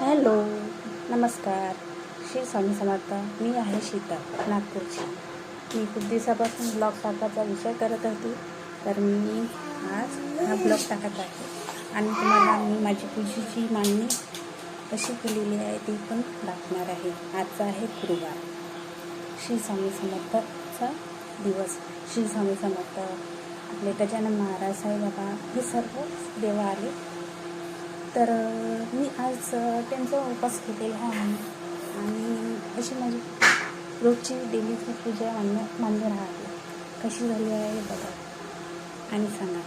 Hello नमस्कार. श्री स्वामी समर्थ. मी आहे शीता नागपूरची. मी खूप दिवसापासून ब्लॉग टाकायचा विचार करत होती तर मी आज हा ब्लॉग टाकत आहे. आणि तुम्हाला मी माझी पूजेची मांडणी कशी केलेली आहे ती पण दाखवणार आहे. आजचा आहे गुरुवार. श्री स्वामी समर्थचा दिवस. श्री स्वामी समर्थ. आपले गजानन महाराज साईबाबा हे सर्व देव आले. तर मी आज त्यांचा उपास केलेला आहे आणि अशी माझी रोजची डेलीची पूजा मान्य मान्य राहते. कशी झाली आहे बघा. आणि सांगा.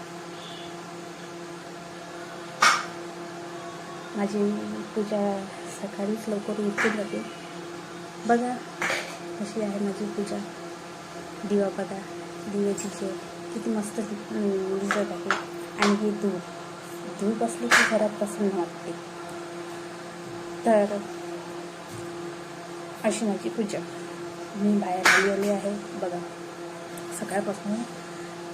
माझी पूजा सकाळीच लवकर उठली जाते. बघा कशी आहे माझी पूजा. दिवा बघा. दिव्याची जे किती मस्त दिसत आहे. आणि हे दूध. धूप असली की घरात प्रसन्न वाटते तर अशी माझी पूजा. मी बाहेर आली आली आहे. बघा सकाळपासून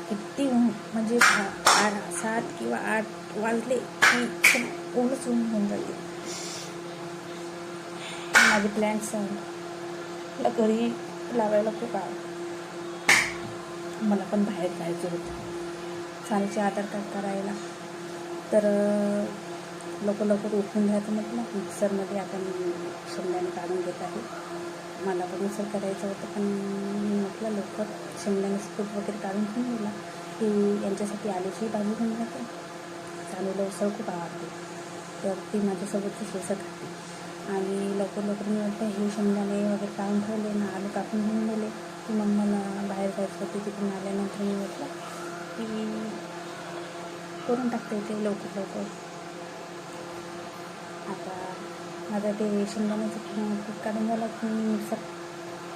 किती ऊन म्हणजे आ- आठ सात किंवा आठ वाजले की एकदम ऊनच ऊन होऊन जाते माझे प्लॅन्ट्स मला घरी लावायला खूप आवडतं मला पण बाहेर जायचं होतं. सानीचे आधार कार्ड करायला. तर लवकर लवकर उठून घ्यायचं म्हटलं मिक्सरमध्ये आता मी शेंगदाणे काढून घेत आहे. मला पण मिक्सर करायचं होतं पण मी म्हटलं लवकर शेंगदाणे स्कूप वगैरे काढून घेऊन दिला. की यांच्यासाठी आलूची भाजी घेऊन जाते चालूला उसळ खूप आवडते. तर ती माझ्यासोबतच उसळ खाते आणि लवकर लवकर मी म्हटलं हे शेंगदाणे वगैरे काढून ठेवले ना आलू कापून घेऊन दिले की मग मला बाहेर जायचं होते तिथून आल्यानंतर मी म्हटलं की करून टाकता येते लवकर लवकर. आता माझं ते शेंगदाण्याचं पीठ काढून झालं की मी मिक्सर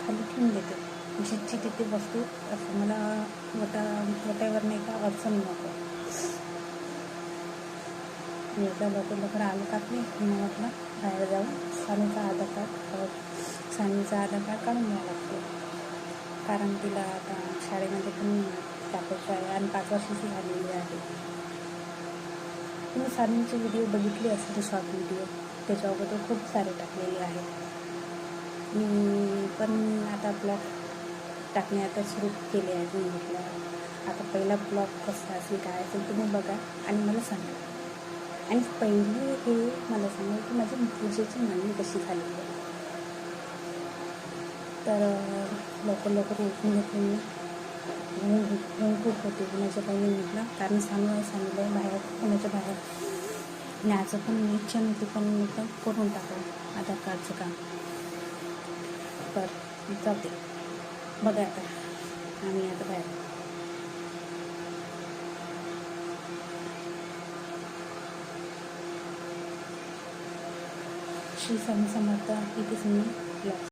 खाली ठेवून देते. जिथची तिथे वस्तू असं मला वटा वट्यावर नाही का अडचण नको. मी एकदा लवकर लवकर आलू कापले मी म्हटलं बाहेर जाऊन सानीचा आधार कार्ड सानीचा आधार कार्ड काढून घ्यावं लागतो. कारण तिला आता शाळेमध्ये पण टाकायचं आहे आणि पाच वर्षाची झालेली आहे. तुम्ही सानीचे व्हिडिओ बघितले असेल शॉर्ट व्हिडिओ त्याच्या अगोदर खूप सारे टाकलेले आहेत. मी पण आता ब्लॉग टाकणे आता सुरू केले आहे मी म्हटलं. आता पहिला ब्लॉग कसा असेल काय असेल तुम्ही बघा आणि मला सांगा. आणि पहिले हे मला सांगा की माझी पूजेची मांडणी कशी झालेली आहे तर लवकर लवकर उठून घेतली मी. ऊन खूप होते. उन्हाच्या काही निघला कारण सांगू आहे सांगितलं आहे बाहेर उन्हाच्या बाहेर? न्यायचं पण इच्छा नव्हती पण मी तर करून टाकलं आधार कार्डचं काम? तर जाते बघा आता. आम्ही आता बाहेर. श्री स्वामी समर्थ इथेच मी ब्लॉग